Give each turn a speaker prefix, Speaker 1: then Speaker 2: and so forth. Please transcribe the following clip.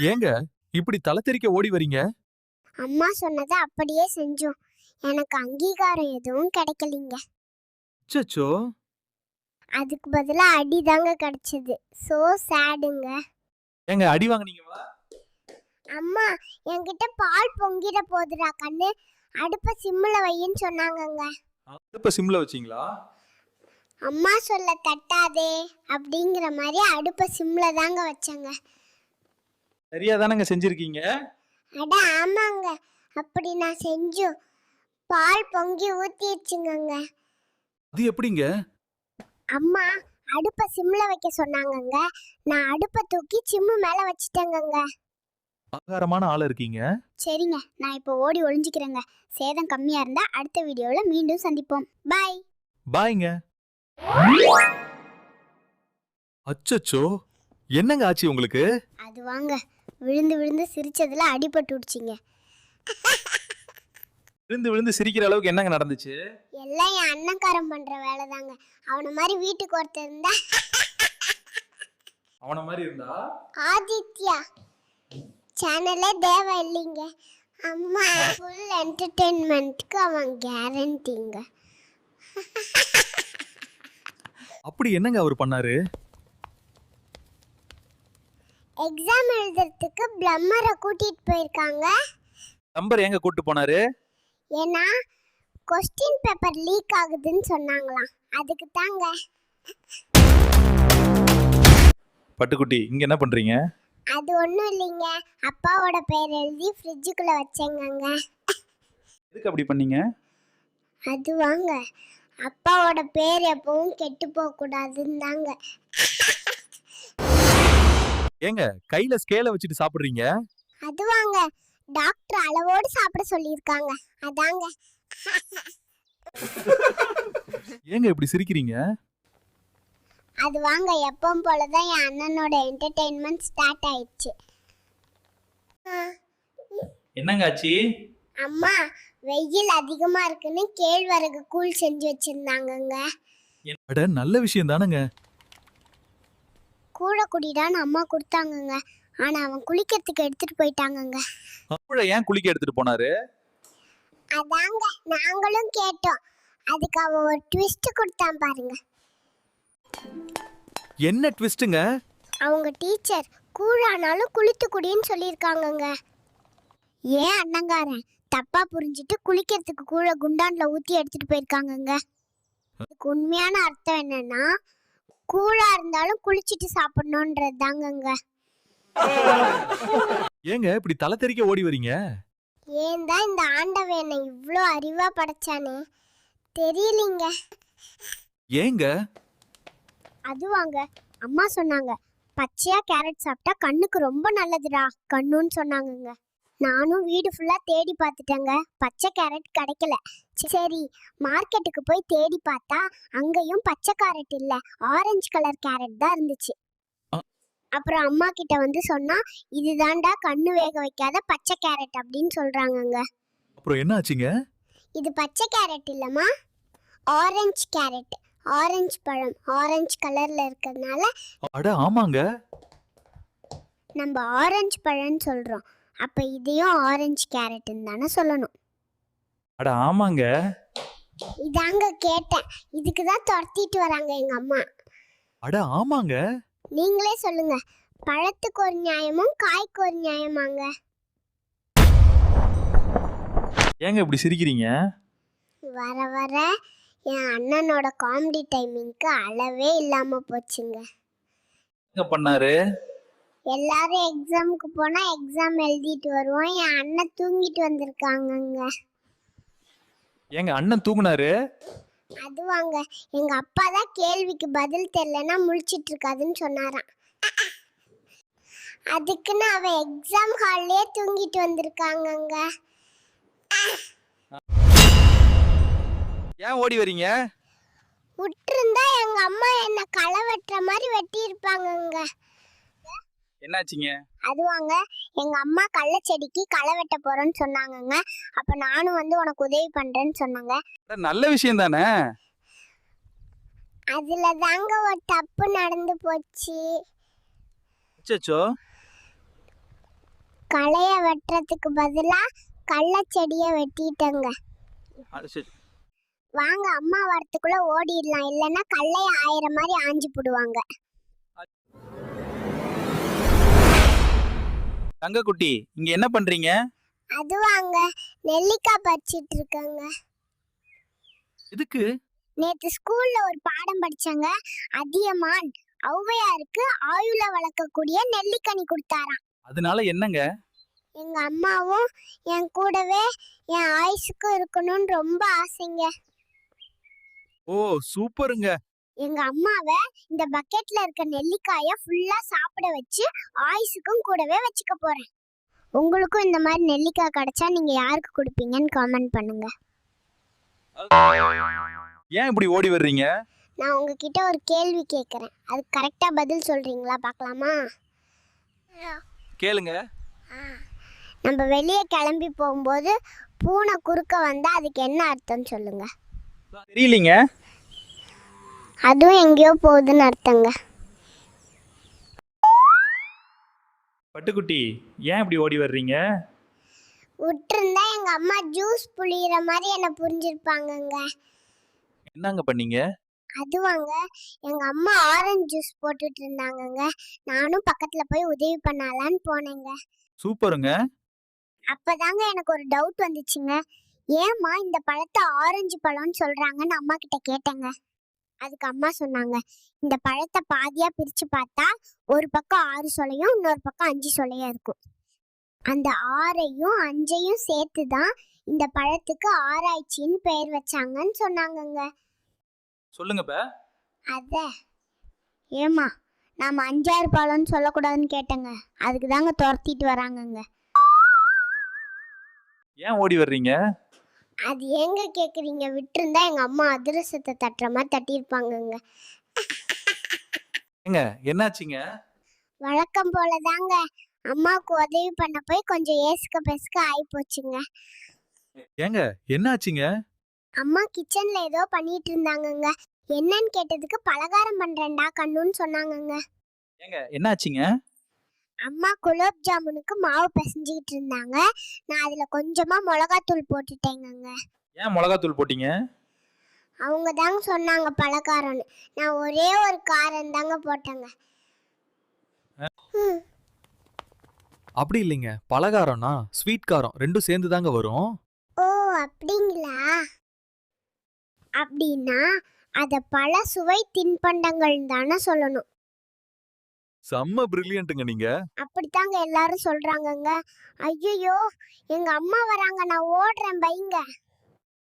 Speaker 1: ஏங்க இப்படி தலை ஓடி வரீங்க?
Speaker 2: அம்மா சொன்னதை அப்படியே செஞ்சோம். எனக்கு அங்கீகாரம் எதுவும் கிடைக்கலிங்க.
Speaker 1: அச்சச்சோ.
Speaker 2: அதுக்கு பதிலா அடி தாங்க கிடைச்சது. சோ சேடுங்க
Speaker 1: ஏங்க அடி வாங்குனீங்களா
Speaker 2: அம்மா என்கிட்ட பால் பொங்கிட போகுதுடா கண்ணு. அடுப்ப சிம்மில் வையின்னு சொன்னாங்கங்க.
Speaker 1: இப்ப சிம்ல வச்சீங்களா?
Speaker 2: அம்மா சொல்ல தட்டாதே அப்படிங்கிற மாதிரி அடுப்ப சிம்மில் தாங்க வச்சேங்க.
Speaker 1: சரியா தானங்க செஞ்சிருக்கீங்க?
Speaker 2: அட ஆமாங்க. அப்படி நான் செஞ்சோம் பால் பொங்கி ஊத்திடுச்சுங்கங்க.
Speaker 1: அது எப்படிங்க?
Speaker 2: அம்மா அடுப்பை சிம்ல வைக்க சொன்னாங்கங்க. நான் அடுப்பை தூக்கி சிம்மு மேல வச்சிட்டேங்கங்க.
Speaker 1: ஆகாரமான ஆளா இருக்கீங்க?
Speaker 2: சரிங்க. நான் இப்போ ஓடி ஒளிஞ்சிக்கிறேங்க. சேதம் கம்மியா இருந்தா அடுத்த வீடியோல மீண்டும் சந்திப்போம். பாய்.
Speaker 1: பாய்ங்க. அச்சச்சோ. என்னங்க ஆச்சு உங்களுக்கு?
Speaker 2: அது வாங்க. விழுந்து விழுந்து சிரிச்சதுல அடிபட்டு விடுச்சிங்க
Speaker 1: விழுந்து விழுந்து சிரிக்கிற அளவுக்கு என்னங்க நடந்துச்சு?
Speaker 2: எல்லாம் என் அண்ணன்காரன் பண்ற வேலை தாங்க அவனை மாதிரி வீட்டுக்கு ஒருத்தர் இருந்தா
Speaker 1: அவன மாதிரி இருந்தா?
Speaker 2: ஆதித்யா. சேனலே தேவை இல்லைங்க. அம்மா ஃபுல் என்டர்டெயின்மெண்ட்க்கு அவன் கேரண்டிங்க
Speaker 1: அப்படி என்னங்க அவர் பண்ணாரு?
Speaker 2: எக்ஸாம் எழுதுறதுக்கு பிளம்மரை கூட்டிட்டு போயிருக்காங்க.
Speaker 1: நம்பர் எங்க கூட்டு போனாரு?
Speaker 2: ஏன்னா கொஸ்டின் பேப்பர் லீக் ஆகுதுன்னு சொன்னாங்களாம். அதுக்கு தாங்க.
Speaker 1: பட்டுக்குட்டி இங்க என்ன பண்றீங்க?
Speaker 2: அது ஒன்றும் இல்லைங்க. அப்பாவோட பேர் எழுதி ஃப்ரிட்ஜுக்குள்ளே வச்சேங்கங்க.
Speaker 1: எதுக்கு அப்படி பண்ணீங்க?
Speaker 2: அது வாங்க அப்பாவோட பேர் எப்பவும் கெட்டு போகக்கூடாதுன்னு தாங்க.
Speaker 1: ஏங்க கையில ஸ்கேல வச்சுட்டு சாப்பிடுறீங்க?
Speaker 2: அது வாங்க டாக்டர் அளவோடு சாப்பிட சொல்லியிருக்காங்க. அதாங்க.
Speaker 1: ஏங்க இப்படி சிரிக்கிறீங்க?
Speaker 2: அது வாங்க எப்பவும் போல தான் என் அண்ணனோட என்டர்டெயின்மெண்ட் ஸ்டார்ட் ஆயிடுச்சு. ஆ,
Speaker 1: என்னங்க ஆச்சு?
Speaker 2: அம்மா வெயில் அதிகமா இருக்குன்னு கேழ்வரகு கூழ் செஞ்சு வச்சிருந்தாங்கங்க.
Speaker 1: அட நல்ல விஷயம் தானங்க.
Speaker 2: கூழ குடிடான்னு அம்மா கொடுத்தாங்கங்க. ஆனா அவன் குளிக்கிறதுக்கு எடுத்துட்டு போயிட்டாங்கங்க.
Speaker 1: அப்பழ ஏன் குளிக்க எடுத்துட்டு போனாரு?
Speaker 2: அதாங்க நாங்களும் கேட்டோம். அதுக்கு அவன் ஒரு ட்விஸ்ட் கொடுத்தான் பாருங்க.
Speaker 1: என்ன ட்விஸ்ட்டுங்க
Speaker 2: அவங்க டீச்சர் கூழானாலும் குளித்து குடின்னு சொல்லியிருக்காங்கங்க. ஏன் அண்ணங்காரன் தப்பா புரிஞ்சிட்டு குளிக்கிறதுக்கு கூழ குண்டான்ல ஊத்தி எடுத்துட்டு போயிருக்காங்கங்க? அதுக்கு உண்மையான அர்த்தம் என்னன்னா கூழா இருந்தாலும் குளிச்சிட்டு சாப்பிடணுன்றது தாங்கங்க
Speaker 1: ஏங்க இப்படி தலை தெறிக்க ஓடி வரீங்க?
Speaker 2: ஏன் தான் இந்த ஆண்டவன் என்னை இவ்வளோ அறிவா படைச்சானே? தெரியலீங்க.
Speaker 1: ஏங்க?
Speaker 2: அதுவாங்க அம்மா சொன்னாங்க பச்சையா கேரட் சாப்பிட்டா கண்ணுக்கு ரொம்ப நல்லதுடா கண்ணுன்னு சொன்னாங்கங்க. நானும் வீடு ஃபுல்லா தேடி பார்த்துட்டேங்க. பச்சை கேரட் கிடைக்கல. சரி மார்க்கெட்டுக்கு போய் தேடி பார்த்தா அங்கேயும் பச்சை கேரட் இல்ல. ஆரஞ்சு கலர் கேரட் தான் இருந்துச்சு. அப்புறம் அம்மா கிட்ட வந்து சொன்னா இதுதான்டா கண்ணு வேக வைக்காத பச்சை கேரட் அப்படின்னு சொல்றாங்கங்க.
Speaker 1: அப்புறம் என்ன ஆச்சுங்க
Speaker 2: இது பச்சை கேரட் இல்லம்மா. ஆரஞ்சு கேரட் ஆரஞ்சு பழம் ஆரஞ்சு கலர்ல இருக்கிறதுனால
Speaker 1: அட ஆமாங்க.
Speaker 2: நம்ம ஆரஞ்சு பழம்னு சொல்றோம். அப்ப இதையும் ஆரஞ்சு கேரட்னு தானே சொல்லணும்.
Speaker 1: அட ஆமாங்க.
Speaker 2: இதாங்க கேட்டேன். இதுக்கு தான் துரத்திட்டு வராங்க எங்க அம்மா.
Speaker 1: அட ஆமாங்க.
Speaker 2: நீங்களே சொல்லுங்க. பழத்துக்கு ஒரு நியாயமும் காய்க்கு ஒரு நியாயமாங்க?
Speaker 1: ஏங்க இப்படி சிரிக்கிறீங்க?
Speaker 2: வர வர. என் அண்ணனோட காமெடி டைமிங்க்கு அளவே இல்லாம போச்சுங்க.
Speaker 1: என்ன பண்ணாரு?
Speaker 2: எல்லாரும் எக்ஸாமுக்கு போனா எக்ஸாம் எழுதிட்டு வருவோம். என் அண்ணன் தூங்கிட்டு வந்திருக்காங்கங்க.
Speaker 1: ஏங்க அண்ணன் தூங்குனாரு?
Speaker 2: அதுவாங்க. எங்க அப்பா தான் கேள்விக்கு பதில் தெரியலன்னா முழிச்சிட்டு இருக்காதுன்னு சொன்னாராம். அதுக்குன்னு அவன் எக்ஸாம் ஹால்லயே தூங்கிட்டு வந்திருக்காங்கங்க.
Speaker 1: ஏன் ஓடி வரீங்க?
Speaker 2: விட்டுருந்தா எங்க அம்மா என்ன களை வெட்டுற மாதிரி வெட்டி இருப்பாங்கங்க
Speaker 1: என்னாச்சுங்க?
Speaker 2: அதுவாங்க. எங்க அம்மா கள்ள செடிக்கு களை வெட்ட போறேன்னு சொன்னாங்கங்க. அப்ப நானும் வந்து உனக்கு உதவி பண்றேன்னு சொன்னாங்க.
Speaker 1: நல்ல விஷயம் தானே?
Speaker 2: அதுல தாங்க ஒரு தப்பு நடந்து போச்சு.
Speaker 1: அச்சச்சோ.
Speaker 2: களைய வெட்டுறதுக்கு பதிலா கள்ள செடிய வெட்டிட்டேங்க. வாங்க அம்மா வரத்துக்குள்ள ஓடிடலாம். இல்லைன்னா கள்ளைய ஆயிரம் மாதிரி ஆஞ்சு போடுவாங்க.
Speaker 1: தங்கக்குட்டி இங்க என்ன பண்றீங்க?
Speaker 2: அது வாங்க நெல்லிக்காய் பறிச்சிட்டு இருக்கேங்க
Speaker 1: எதுக்கு?
Speaker 2: நேத்து ஸ்கூல்ல ஒரு பாடம் படிச்சாங்க அதியமான் ஔவையாருக்கு ஆயுள வளர்க்கக்கூடிய நெல்லிக்கனி கொடுத்தாராம்.
Speaker 1: அதனால என்னங்க?
Speaker 2: எங்க அம்மாவும் என் கூடவே என் ஆயுசுக்கு இருக்கணும்னு ரொம்ப ஆசைங்க.
Speaker 1: ஓ சூப்பருங்க.
Speaker 2: எங்க அம்மாவை இந்த பக்கெட்ல இருக்க நெல்லிக்காய ஃபுல்லா சாப்பிட வச்சு ஆயுசுக்கும் கூடவே வச்சுக்க போறேன். உங்களுக்கும் இந்த மாதிரி நெல்லிக்காய் கிடைச்சா நீங்க யாருக்கு கொடுப்பீங்கன்னு கமெண்ட் பண்ணுங்க.
Speaker 1: ஏன் இப்படி ஓடி வர்றீங்க?
Speaker 2: நான் உங்ககிட்ட ஒரு கேள்வி கேட்குறேன் அதுக்கு கரெக்டா பதில் சொல்றீங்களா பார்க்கலாமா?
Speaker 1: கேளுங்க.
Speaker 2: நம்ம வெளியே கிளம்பி போகும்போது பூனை குறுக்க வந்தா அதுக்கு என்ன அர்த்தம் சொல்லுங்க.
Speaker 1: தெரியலீங்க.
Speaker 2: அதுவும் எங்கேயோ போகுதுன்னு அர்த்தங்க.
Speaker 1: பட்டுக்குட்டி ஏன் இப்படி ஓடி வர்றீங்க?
Speaker 2: விட்டுருந்தா எங்க அம்மா ஜூஸ் புளியிற மாதிரி என்ன புரிஞ்சிருப்பாங்கங்க.
Speaker 1: என்னங்க பண்ணீங்க?
Speaker 2: அதுவாங்க எங்க அம்மா ஆரஞ்சு ஜூஸ் போட்டுட்டு இருந்தாங்கங்க. நானும் பக்கத்துல போய் உதவி பண்ணலான்னு போனேங்க.
Speaker 1: சூப்பருங்க.
Speaker 2: அப்பதாங்க எனக்கு ஒரு டவுட் வந்துச்சுங்க. ஏம்மா இந்த பழத்தை ஆரஞ்சு பழம்னு சொல்றாங்கன்னு அம்மா கிட்ட கேட்டேங்க. அதுக்கு அம்மா சொன்னாங்க. இந்த பழத்தை பாதியா பிரிச்சு பார்த்தா ஒரு பக்கம் ஆறு சொலையும் இன்னொரு பக்கம் அஞ்சு சொலையும் இருக்கும். அந்த ஆறையும் அஞ்சையும் சேர்த்து தான் இந்த பழத்துக்கு ஆராய்ச்சின்னு பெயர் வச்சாங்கன்னு சொன்னாங்கங்க.
Speaker 1: சொல்லுங்க
Speaker 2: அத ஏமா நாம அஞ்சாறு பழம்னு சொல்லக்கூடாதுன்னு கேட்டேங்க. அதுக்கு தாங்க துரத்திட்டு வராங்கங்க.
Speaker 1: ஏன் ஓடி வர்றீங்க?
Speaker 2: அது எங்க கேக்குறீங்க? விட்டுருந்தா எங்க அம்மா அதிரசத்தை தட்டுற மாதிரி தட்டியிருப்பாங்கங்க.
Speaker 1: ஏங்க என்னாச்சுங்க?
Speaker 2: வழக்கம் போல தாங்க அம்மாவுக்கு உதவி பண்ண போய் கொஞ்சம் ஏசுக்க பெசுக்க ஆகி போச்சுங்க.
Speaker 1: ஏங்க என்னாச்சுங்க?
Speaker 2: அம்மா கிச்சன்ல ஏதோ பண்ணிட்டு இருந்தாங்கங்க. என்னன்னு கேட்டதுக்கு பலகாரம் பண்றேன்டா கண்ணுன்னு சொன்னாங்கங்க.
Speaker 1: ஏங்க என்னாச்சுங்க?
Speaker 2: அம்மா குலோப் ஜாமுனுக்கு மாவு பிசைஞ்சுக்கிட்டு இருந்தாங்க. நான் அதுல கொஞ்சமா மிளகாத்தூள் போட்டுட்டேங்கங்க.
Speaker 1: ஏன் மிளகாத்தூள் போட்டீங்க?
Speaker 2: அவங்க தாங்க சொன்னாங்க பலகாரம்னு. நான் ஒரே ஒரு காரம் தாங்க போட்டேங்க. ம்.
Speaker 3: அப்படி இல்லைங்க. பலகாரம்னா ஸ்வீட் காரம் ரெண்டும் சேர்ந்து தாங்க வரும்.
Speaker 2: ஓ அப்படிங்களா? அப்படின்னா அத பல சுவை தின்பண்டங்கள் தானே சொல்லணும்.
Speaker 3: செம்ம பிரில்லியன்ட்டுங்க நீங்க.
Speaker 2: அப்படித்தாங்க எல்லாரும் சொல்றாங்கங்க. ஐயோ எங்க அம்மா வராங்க நான் ஓடுறேன் பைங்க.